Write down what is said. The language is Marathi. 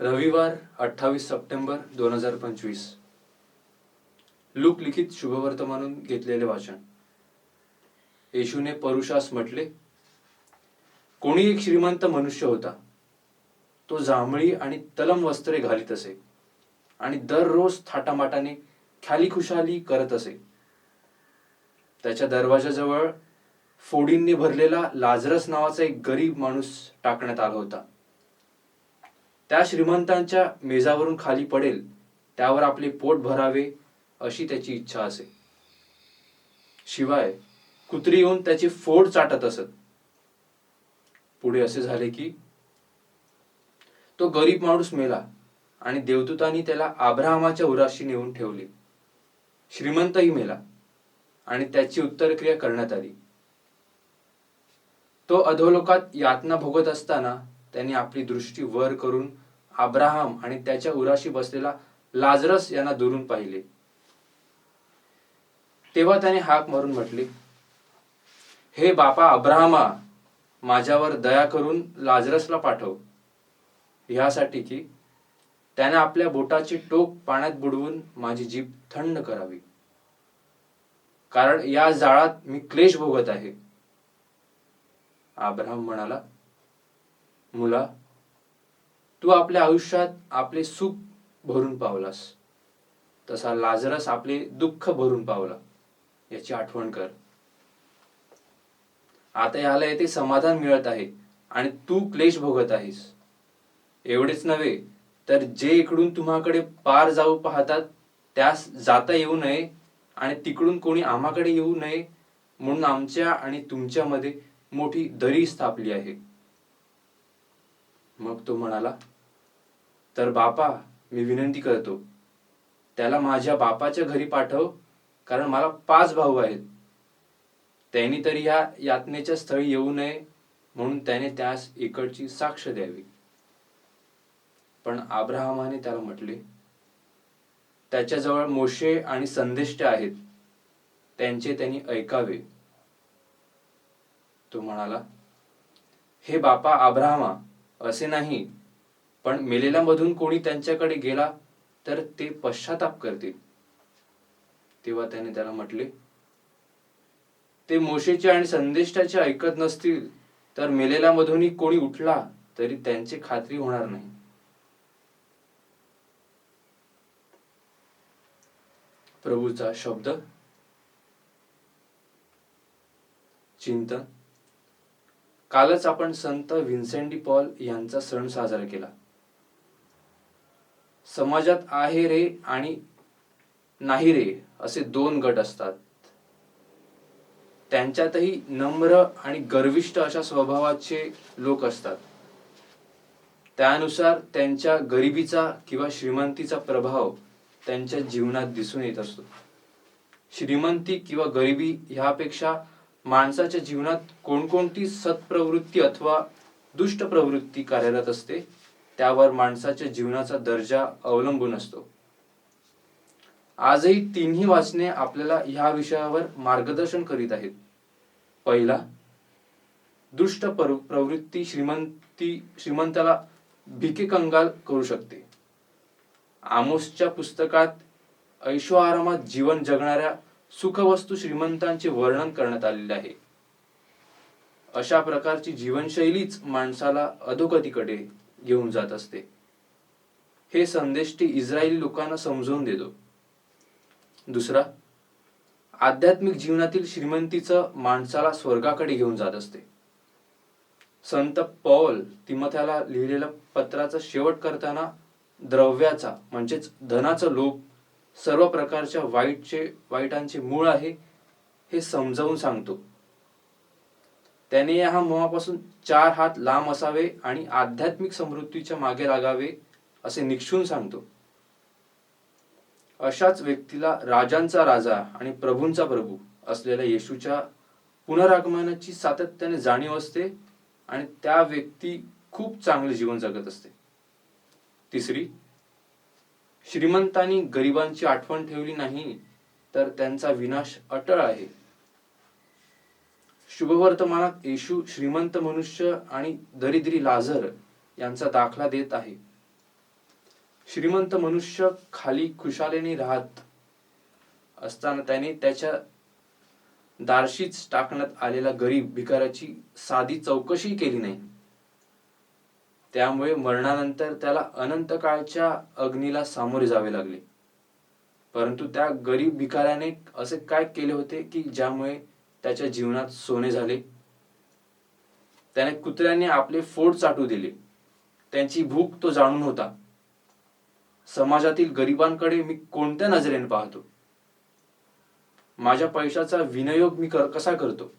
रविवार अठ्ठावीस सप्टेंबर दोन हजार पंचवीस. लूक लिखित शुभवर्तमानून घेतलेले वाचन. येशूने परुषास म्हटले कोणी एक श्रीमंत मनुष्य होता तो जांभळी आणि तलम वस्त्रे घालीत असे आणि दररोज थाटामाटाने ख्याली खुशाली करत असे. त्याच्या दरवाजाजवळ फोडींनी भरलेला लाजरस नावाचा एक गरीब माणूस टाकण्यात आला होता. त्या श्रीमंतांच्या मेजावरून खाली पडेल त्यावर आपले पोट भरावे अशी त्याची इच्छा असे. शिवाय कुत्री येऊन त्याची फोड चाटत असत. पुढे असे झाले की तो गरीब माणूस मेला आणि देवदूतांनी त्याला आब्राहमाच्या उराशी नेऊन ठेवले. श्रीमंतही मेला आणि त्याची उत्तरक्रिया करण्यात आली. तो अधोलोकात यातना भोगत असताना त्यांनी आपली दृष्टी वर करून अब्राहम आणि त्याच्या उराशी बसलेला लाजरस यांना दुरून पाहिले. तेव्हा त्याने हाक मारून म्हटले हे बापा अब्राहमा माझ्यावर दया करून लाजरसला पाठव. ह्यासाठी की त्याने आपल्या बोटाचे टोक पाण्यात बुडवून माझी जीभ थंड करावी. कारण या जाळात मी क्लेश भोगत आहे. अब्राहम म्हणाला मुला तू आपल्या आयुष्यात आपले सुख भरून पावलास. तसा लाजरस आपले दुःख भरून पावला. याची आठवण कर. आता याला येथे समाधान मिळत आहे आणि तू क्लेश भोगत आहेस. एवढेच नव्हे तर जे इकडून तुम्हाकडे पार जाऊ पाहतात त्यास जाता येऊ नये आणि तिकडून कोणी आम्हाकडे येऊ नये म्हणून आमच्या आणि तुमच्यामध्ये मोठी दरी स्थापली आहे. मग तो म्हणाला तर बापा मी विनंती करतो त्याला माझ्या बापाच्या घरी पाठव कारण मला पाच भाऊ आहेत. त्यांनी तरी या यातनेच्या स्थळी येऊ नये म्हणून त्याने त्यास इकडची साक्ष द्यावी. पण आब्राहमाने त्याला म्हटले त्याच्याजवळ मोशे आणि संदेष्ट आहेत. त्यांचे त्यांनी ऐकावे. तो म्हणाला हे बापा आब्राहमा असे नाही. पण मेलेल्यामधून कोणी त्यांच्याकडे गेला तर ते पश्चाताप करतील. तेव्हा त्याने त्याला म्हटले ते मोशेचे आणि संदेष्टाचे ऐकत नसतील तर मेलेल्यामधूनही कोणी उठला तरी त्यांची खात्री होणार नाही. प्रभूचा शब्द चिंतन कालच आपण संत व्हिन्सेंटी पॉल यांचा सण साजरा केला. समाजात आहे रे आणि नाही रे असे दोन गट असतात. त्यांच्यातही नम्र आणि गर्विष्ठ अशा स्वभावाचे लोक असतात. त्यानुसार त्यांच्या गरिबीचा किंवा श्रीमंतीचा प्रभाव त्यांच्या जीवनात दिसून येत असतो. श्रीमंती किंवा गरिबी ह्यापेक्षा माणसाच्या जीवनात कोणकोणती सत्प्रवृत्ती अथवा दुष्ट प्रवृत्ती कार्यरत असते त्यावर माणसाच्या जीवनाचा दर्जा अवलंबून असतो. आजही तिन्ही वाचने आपल्याला ह्या विषयावर मार्गदर्शन करीत आहेत. पहिला दुष्ट प्रवृत्ती श्रीमंती श्रीमंताला भिके कंगाल करू शकते. आमोसच्या पुस्तकात ऐशो आरामात जीवन जगणाऱ्या सुखवस्तू श्रीमंतांचे वर्णन करण्यात आलेले आहे. अशा प्रकारची जीवनशैलीच माणसाला अधोगतीकडे घेऊन जात असते. हे संदेश ती इस्रायली लोकांना समजवून देतो. दुसरा आध्यात्मिक जीवनातील श्रीमंतीचं माणसाला स्वर्गाकडे घेऊन जात असते. संत पौल तिमथ्याला लिहिलेल्या पत्राचा शेवट करताना द्रव्याचा म्हणजेच धनाचा लोभ सर्व प्रकारच्या वाईटचे वाईटांचे मूळ आहे हे समजावून सांगतो. त्याने या मोहापासून चार हात लांब असावे आणि आध्यात्मिक समृद्धीच्या मागे लागावे असे निक्षून सांगतो. अशाच व्यक्तीला राजांचा राजा आणि प्रभूंचा प्रभू असलेल्या येशूच्या पुनरागमनाची सातत्याने जाणीव असते आणि त्या व्यक्ती खूप चांगले जीवन जगत असते. तिसरी श्रीमंतांनी गरिबांची आठवण ठेवली नाही तर त्यांचा विनाश अटळ आहे. शुभवर्तमानात येशू श्रीमंत मनुष्य आणि दरिद्री लाझर यांचा दाखला देत आहे. श्रीमंत मनुष्य खाली खुशालेने राहत असताना त्याने त्याच्या दारशीच टाकण्यात आलेला गरीब भिकाऱ्याची साधी चौकशी केली नाही. त्यामुळे मरणानंतर त्याला अनंत काळच्या अग्नीला सामोरे जावे लागले. परंतु त्या गरीब भिकाऱ्याने असे काय केले होते की ज्यामुळे त्याच्या जीवनात सोने झाले? त्याने कुत्र्याने आपले फोड चाटू दिले. त्यांची भूक तो जाणून होता. समाजातील गरिबांकडे मी कोणत्या नजरेने पाहतो? माझ्या पैशाचा विनियोग मी कर- कसा करतो?